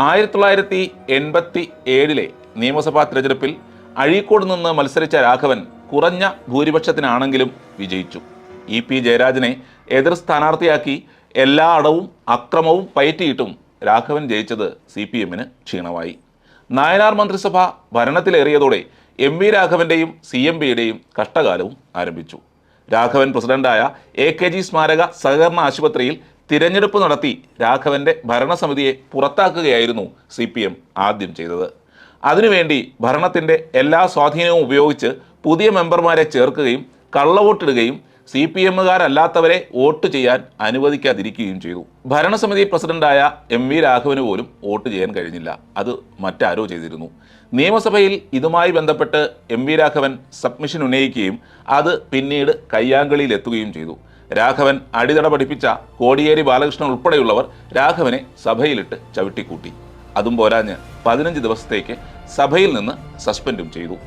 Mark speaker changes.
Speaker 1: ആയിരത്തി തൊള്ളായിരത്തി എൺപത്തി ഏഴിലെ നിയമസഭാ തിരഞ്ഞെടുപ്പിൽ അഴീക്കോട് നിന്ന് മത്സരിച്ച രാഘവൻ കുറഞ്ഞ ഭൂരിപക്ഷത്തിനാണെങ്കിലും വിജയിച്ചു. ഇ പി ജയരാജനെ എതിർ സ്ഥാനാർത്ഥിയാക്കി എല്ലാ അടവും അക്രമവും പയറ്റിയിട്ടും രാഘവൻ ജയിച്ചത് സി പി എമ്മിന് ക്ഷീണമായി. നായനാർ മന്ത്രിസഭ ഭരണത്തിലേറിയതോടെ എം വി രാഘവന്റെയും സി എം പിയുടെയും കഷ്ടകാലവും ആരംഭിച്ചു. രാഘവൻ പ്രസിഡന്റായ എ കെ ജി സ്മാരക സഹകരണ ആശുപത്രിയിൽ തിരഞ്ഞെടുപ്പ് നടത്തി രാഘവന്റെ ഭരണസമിതിയെ പുറത്താക്കുകയായിരുന്നു സി പി എം ആദ്യം ചെയ്തത്. അതിനുവേണ്ടി ഭരണത്തിന്റെ എല്ലാ സ്വാധീനവും ഉപയോഗിച്ച് പുതിയ മെമ്പർമാരെ ചേർക്കുകയും കള്ളവോട്ടിടുകയും സി പി എമ്മുകാരല്ലാത്തവരെ വോട്ട് ചെയ്യാൻ അനുവദിക്കാതിരിക്കുകയും ചെയ്തു. ഭരണസമിതി പ്രസിഡന്റായ എം വി രാഘവന് പോലും വോട്ട് ചെയ്യാൻ കഴിഞ്ഞില്ല. അത് മറ്റാരോ ചെയ്തിരുന്നു. നിയമസഭയിൽ ഇതുമായി ബന്ധപ്പെട്ട് എം വി രാഘവൻ സബ്മിഷൻ ഉന്നയിക്കുകയും അത് പിന്നീട് കയ്യാങ്കളിയിലെത്തുകയും ചെയ്തു. രാഘവൻ അടിതട പഠിപ്പിച്ച കോടിയേരി ബാലകൃഷ്ണൻ ഉൾപ്പെടെയുള്ളവർ രാഘവനെ സഭയിലിട്ട് ചവിട്ടിക്കൂട്ടി. അതും പോരാഞ്ഞ് പതിനഞ്ച് ദിവസത്തേക്ക് സഭയിൽ നിന്ന് സസ്പെൻഡും ചെയ്തു.